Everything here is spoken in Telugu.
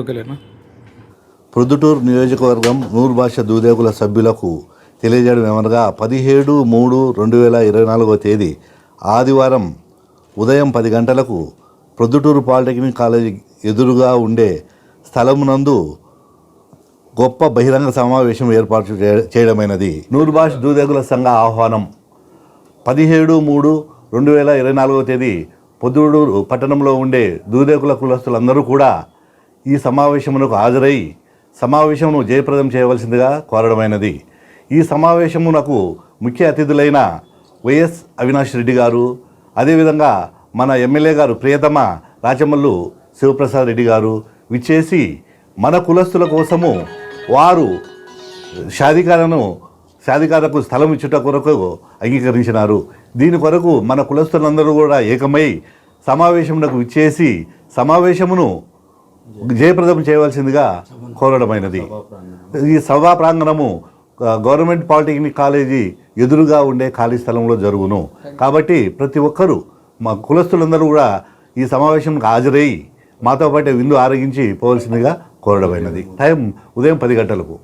ఓకేలేనా? ప్రొద్దుటూరు నియోజకవర్గం నూరు భాష దూదేకుల సభ్యులకు తెలియజేయడం ఏమనగా పదిహేడు మూడు రెండు వేల ఇరవై నాలుగవ తేదీ ఆదివారం ఉదయం పది గంటలకు ప్రొద్దుటూరు పాలిటెక్నిక్ కాలేజీ ఎదురుగా ఉండే స్థలమునందు గొప్ప బహిరంగ సమావేశం ఏర్పాటు చేయడమైనది. నూరు దూదేగుల దూదేకుల సంఘ ఆహ్వానం పదిహేడు మూడు రెండు వేల ఇరవై నాలుగవ తేదీ పొద్దుటూరు పట్టణంలో ఉండే దూదేకుల కులస్తులందరూ కూడా ఈ సమావేశమునకు హాజరై సమావేశమును జయప్రదం చేయవలసిందిగా కోరడమైనది. ఈ సమావేశమునకు ముఖ్య అతిథులైన వైఎస్ అవినాష్ రెడ్డి గారు అదేవిధంగా మన ఎమ్మెల్యే గారు ప్రియతమ రాచమల్లు శివప్రసాద్ రెడ్డి గారు విచ్చేసి మన కులస్తుల కోసము వారు షాధికారను సాధికారకు స్థలం ఇచ్చుట కొరకు అంగీకరించినారు. దీని కొరకు మన కులస్తులందరూ కూడా ఏకమై సమావేశమునకు ఇచ్చేసి సమావేశమును జయప్రదం చేయవలసిందిగా కోరడమైనది. ఈ సభా ప్రాంగణము గవర్నమెంట్ పాలిటెక్నిక్ కాలేజీ ఎదురుగా ఉండే ఖాళీ స్థలంలో జరుగును. కాబట్టి ప్రతి ఒక్కరూ మా కులస్తులందరూ కూడా ఈ సమావేశంకి హాజరై మాతో పాటు విందు ఆరగించి పోవలసిందిగా కోరడమైనది. టైం ఉదయం పది గంటలకు.